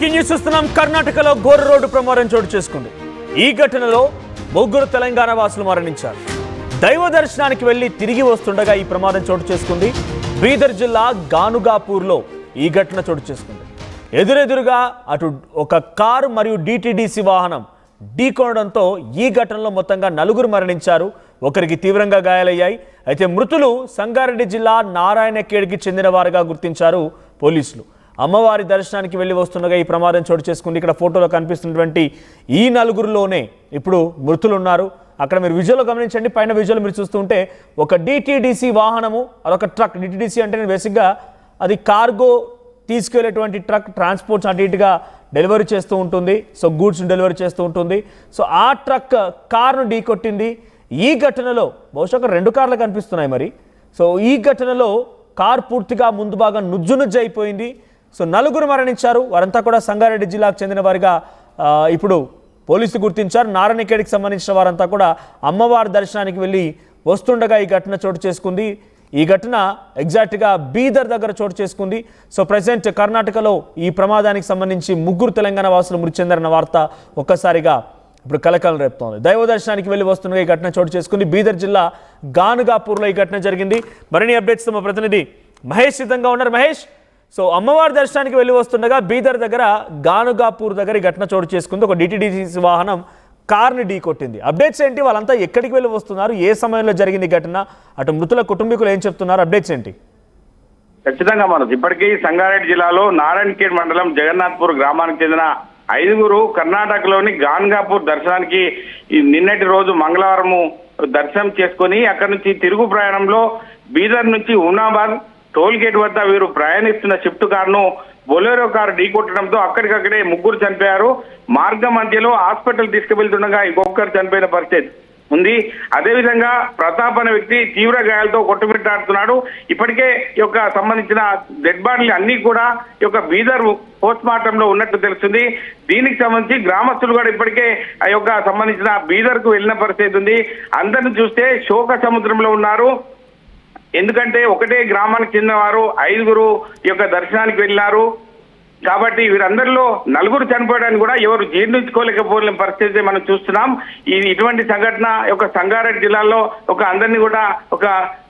చూస్తున్నాం. కర్ణాటకలో ఘోర రోడ్డు ప్రమాదం చోటు చేసుకుంది. ఈ ఘటనలో ముగ్గురు తెలంగాణ వాసులు మరణించారు. దైవ దర్శనానికి వెళ్ళి తిరిగి వస్తుండగా ఈ ప్రమాదం చోటు చేసుకుంది. బీదర్ జిల్లా గానుగాపూర్లో ఈ ఘటన చోటు చేసుకుంది. ఎదురెదురుగా అటు ఒక కారు మరియు డిటిడిసి వాహనం ఢీకొనడంతో ఈ ఘటనలో మొత్తంగా నలుగురు మరణించారు. ఒకరికి తీవ్రంగా గాయాలయ్యాయి. అయితే మృతులు సంగారెడ్డి జిల్లా నారాయణఖేడ్కి చెందిన వారుగా గుర్తించారు పోలీసులు. అమ్మవారి దర్శనానికి వెళ్ళి వస్తుండగా ఈ ప్రమాదం చోటు చేసుకుంది. ఇక్కడ ఫోటోలో కనిపిస్తున్నటువంటి ఈ నలుగురిలోనే ఇప్పుడు మృతులు ఉన్నారు అక్కడ మీరు విజువల్ గమనించండి. పైన విజువల్ మీరు చూస్తుంటే ఒక డిటిడిసి వాహనము అదొక ట్రక్. డిటీడీసీ అంటే నేను బేసిక్గా అది కార్గో తీసుకెళ్ళేటువంటి ట్రక్ ట్రాన్స్పోర్ట్స్ అటు ఇటుగా డెలివరీ చేస్తూ ఉంటుంది. సో గూడ్స్ డెలివరీ చేస్తూ ఉంటుంది. సో ఆ ట్రక్ కార్ను ఢీకొట్టింది. ఈ ఘటనలో బహుశా ఒక రెండు కార్లు కనిపిస్తున్నాయి మరి. సో ఈ ఘటనలో కార్ పూర్తిగా ముందు భాగం నుజ్జు నుజ్జు అయిపోయింది. సో నలుగురు మరణించారు. వారంతా కూడా సంగారెడ్డి జిల్లాకు చెందిన వారిగా ఇప్పుడు పోలీసులు గుర్తించారు. నారాయణఖేడ్కి సంబంధించిన వారంతా కూడా అమ్మవారి దర్శనానికి వెళ్ళి వస్తుండగా ఈ ఘటన చోటు చేసుకుంది. ఈ ఘటన ఎగ్జాక్ట్గా బీదర్ దగ్గర చోటు చేసుకుంది. సో ప్రజెంట్ కర్ణాటకలో ఈ ప్రమాదానికి సంబంధించి ముగ్గురు తెలంగాణ వాసులు మృతి చెందారన్న వార్త ఒక్కసారిగా ఇప్పుడు కలకలం రేపుతోంది. దైవ దర్శనానికి వెళ్ళి వస్తుండగా ఈ ఘటన చోటు చేసుకుంది. బీదర్ జిల్లా గానుగాపూర్లో ఈ ఘటన జరిగింది. మరిన్ని అప్డేట్స్ మా ప్రతినిధి మహేష్ సిద్ధంగా ఉన్నారు. మహేష్ సో అమ్మవారి దర్శనానికి వెళ్ళి వస్తుండగా బీదర్ దగ్గర గానుగాపూర్ దగ్గర ఈ ఘటన చోటు చేసుకుంది. ఒక డిటిడిసి వాహనం కార్ని ఢీ కొట్టింది. అప్డేట్స్ ఏంటి? వాళ్ళంతా ఎక్కడికి వెళ్ళి వస్తున్నారు? ఏ సమయంలో జరిగింది ఘటన? అటు మృతుల కుటుంబీకులు ఏం చెప్తున్నారు? అప్డేట్స్ ఏంటి? ఖచ్చితంగా మనం ఇప్పటికీ సంగారెడ్డి జిల్లాలో నారాయణఖేడ్ మండలం జగన్నాథ్పూర్ గ్రామానికి చెందిన ఐదుగురు కర్ణాటకలోని గాన్గాపూర్ దర్శనానికి నిన్నటి రోజు మంగళవారము దర్శనం చేసుకొని అక్కడి నుంచి తిరుగు ప్రయాణంలో బీదర్ నుంచి ఉనాబాద్ టోల్ గేట్ వద్ద వీరు ప్రయాణిస్తున్న షిఫ్ట్ కారును బొలెరో కారు ఢీకొట్టడంతో అక్కడికక్కడే ముగ్గురు చనిపోయారు. మార్గ మధ్యలో హాస్పిటల్ తీసుకువెళ్తుండగా ఇంకొకరు చనిపోయిన పరిస్థితి ఉంది. అదేవిధంగా ప్రతాప్ అనే వ్యక్తి తీవ్ర గాయాలతో కొట్టుమిట్టాడుతున్నాడు. ఇప్పటికే ఈ యొక్క సంబంధించిన డెడ్ బాడీలు అన్ని కూడా ఈ యొక్క బీదర్ పోస్ట్ మార్టం లో ఉన్నట్టు తెలుస్తుంది. దీనికి సంబంధించి గ్రామస్తులు కూడా ఇప్పటికే ఆ యొక్క సంబంధించిన బీదర్కు వెళ్ళిన పరిస్థితి ఉంది. అందరిని చూస్తే శోక సముద్రంలో ఉన్నారు. ఎందుకంటే ఒకటే గ్రామానికి చెందిన వారు ఐదుగురు ఈ యొక్క దర్శనానికి వెళ్ళారు కాబట్టి వీరందరిలో నలుగురు చనిపోవడానికి కూడా ఎవరు జీర్ణించుకోలేకపోలేని పరిస్థితి మనం చూస్తున్నాం. ఈ ఇటువంటి సంఘటన ఒక సంగారెడ్డి జిల్లాలో ఒక అందరినీ కూడా ఒక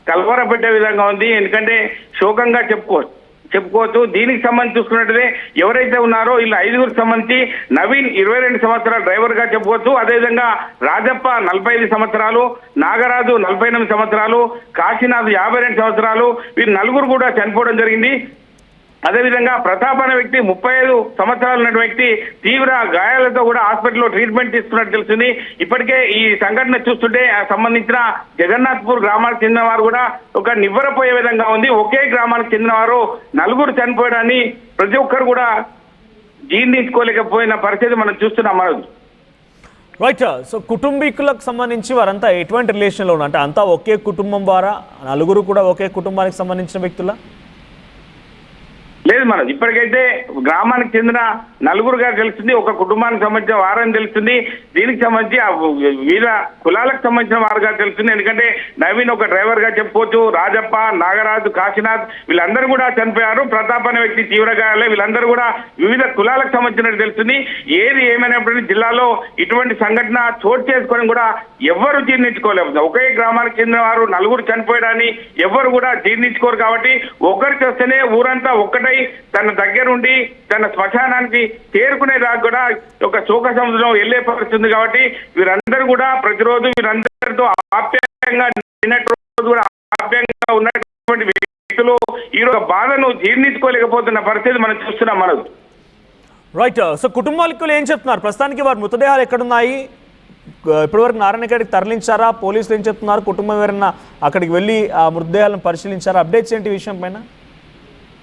కలవరపెట్టే విధంగా ఉంది. ఎందుకంటే శోకంగా చెప్పుకోవచ్చు. చెప్పుకోవచ్చు. దీనికి సంబంధించి చూసుకున్నట్లయితే ఎవరైతే ఉన్నారో వీళ్ళు ఐదుగురికి సంబంధించి నవీన్ ఇరవై రెండు సంవత్సరాల డ్రైవర్గా చెప్పుకోవచ్చు. అదేవిధంగా రాజప్ప నలభై ఐదు సంవత్సరాలు నాగరాజు నలభై ఎనిమిది సంవత్సరాలు కాశీనాథ్ యాభై రెండు సంవత్సరాలు వీరు నలుగురు కూడా చనిపోవడం జరిగింది. అదేవిధంగా ప్రతాప్ అనే వ్యక్తి ముప్పై ఐదు సంవత్సరాలు ఉన్న వ్యక్తి తీవ్ర గాయాలతో కూడా హాస్పిటల్లో ట్రీట్మెంట్ తీసుకున్నట్టు తెలిసింది ఇప్పటికే ఈ సంఘటన చూస్తుంటే సంబంధించిన జగన్నాథ్పూర్ గ్రామానికి చెందిన వారు కూడా ఒక నివ్వరపోయే విధంగా ఉంది. ఒకే గ్రామానికి చెందిన వారు నలుగురు చనిపోయడాన్ని ప్రతి ఒక్కరు కూడా జీర్ణించుకోలేకపోయిన పరిస్థితి మనం చూస్తున్నాం. మనోజ్ రైట్ సో కుటుంబీకులకు సంబంధించి వారంతా ఎటువంటి రిలేషన్లో ఉన్నారు? అంటే అంతా ఒకే కుటుంబం ద్వారా నలుగురు కూడా ఒకే కుటుంబానికి సంబంధించిన వ్యక్తులా? లేదు మనం ఇప్పటికైతే గ్రామానికి చెందిన నలుగురుగా తెలిసింది ఒక కుటుంబానికి సంబంధించిన వారని తెలుస్తుంది దీనికి సంబంధించి వీళ్ళ కులాలకు సంబంధించిన వారుగా తెలుస్తుంది. ఎందుకంటే నవీన్ ఒక డ్రైవర్గా చెప్పుకోవచ్చు రాజప్ప నాగరాజు కాశీనాథ్ వీళ్ళందరూ కూడా చనిపోయారు. ప్రతాప్ అనే వ్యక్తి తీవ్ర గాయాలే వీళ్ళందరూ కూడా వివిధ కులాలకు సంబంధించినట్టు తెలుస్తుంది. ఏది ఏమైనప్పటికీ జిల్లాలో ఇటువంటి సంఘటన చోటు చేసుకొని కూడా ఎవ్వరు జీర్ణించుకోలేదు ఒకే గ్రామానికి చెందిన వారు నలుగురు చనిపోయడాన్ని ఎవ్వరు కూడా జీర్ణించుకోరు కాబట్టి ఒకరికి వస్తేనే ఊరంతా ఒక్కటే తన దగ్గరుండి తన శ్మశానానికి చేరుకునే దాకా కూడా ఒక శోక సముద్రం వెళ్ళే పరిస్థితుంది కాబట్టి వీరందరూ కూడా ప్రతిరోజు వీరందరితో ఆప్యాయంగా నిన్నటి రోజు కూడా ఆప్యాయంగా ఉన్నటువంటి వ్యక్తులు ఈ రోజు బాధను జీర్ణించుకోలేకపోతున్న పరిస్థితి మనం చూస్తున్నాం మనం. రైట్ సో uh, కుటుంబాలకు ఏం చెప్తున్నారు? ప్రస్తుతానికి వారి మృతదేహాలు ఎక్కడున్నాయి? ఇప్పటివరకు నారాయణ గారికి తరలించారా? పోలీసులు ఏం చెప్తున్నారు? కుటుంబం ఎవరైనా అక్కడికి వెళ్ళి ఆ మృతదేహాలను పరిశీలించారా? అప్డేట్స్ ఏంటి విషయం పైన?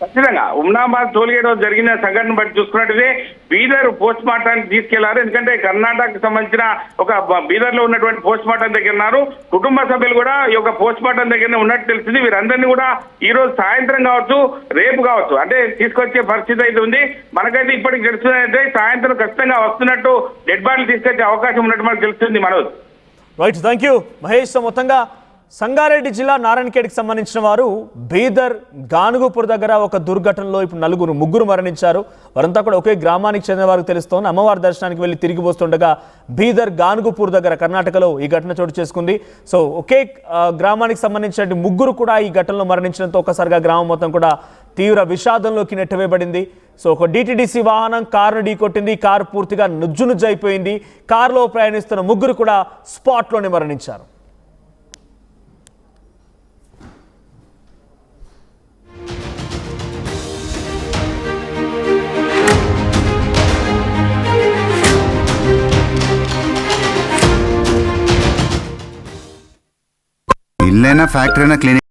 ఖచ్చితంగా. ఉమ్నాబాద్ టోల్గేట్ జరిగిన సంఘటన బట్టి చూసుకున్నట్లయితే బీదర్ పోస్ట్ మార్టానికి తీసుకెళ్ళారు. ఎందుకంటే కర్ణాటకకు సంబంధించిన ఒక బీదర్లో ఉన్నటువంటి పోస్ట్ మార్టం దగ్గర ఉన్నారు. కుటుంబ సభ్యులు కూడా ఈ యొక్క పోస్ట్ మార్టం దగ్గర ఉన్నట్టు తెలిసింది. వీరందరినీ కూడా ఈ రోజు సాయంత్రం కావచ్చు రేపు కావచ్చు అంటే తీసుకొచ్చే పరిస్థితి అయితే ఉంది. మనకైతే ఇప్పటికి తెలుస్తుందంటే సాయంత్రం ఖచ్చితంగా వస్తున్నట్టు డెడ్ బాడీలు తీసుకొచ్చే అవకాశం ఉన్నట్టు మనకు తెలుస్తుంది Manoj. Right thank you Mahesh మొత్తంగా సంగారెడ్డి జిల్లా నారాయణఖేడ్కి సంబంధించిన వారు బీదర్ గానుగుపూర్ దగ్గర ఒక దుర్ఘటనలో ఇప్పుడు నలుగురు ముగ్గురు మరణించారు. వారంతా కూడా ఒకే గ్రామానికి చెందిన వారికి తెలుస్తోంది. అమ్మవారి దర్శనానికి వెళ్ళి తిరిగి వస్తుండగా బీదర్ గానుగుపూర్ దగ్గర కర్ణాటకలో ఈ ఘటన చోటు చేసుకుంది. సో ఒకే గ్రామానికి సంబంధించిన ముగ్గురు కూడా ఈ ఘటనలో మరణించడంతో ఒక్కసారిగా గ్రామం మొత్తం కూడా తీవ్ర విషాదంలోకి నెట్టవేయబడింది. సో ఒక డిటిడిసి వాహనం కారును ఢీకొట్టింది. కారు పూర్తిగా నుజ్జు నుజ్జైపోయింది అయిపోయింది. కారులో ప్రయాణిస్తున్న ముగ్గురు కూడా స్పాట్లోనే మరణించారు. ఇల్లైనా ఫ్యాక్టరీ అయినా క్లినిక్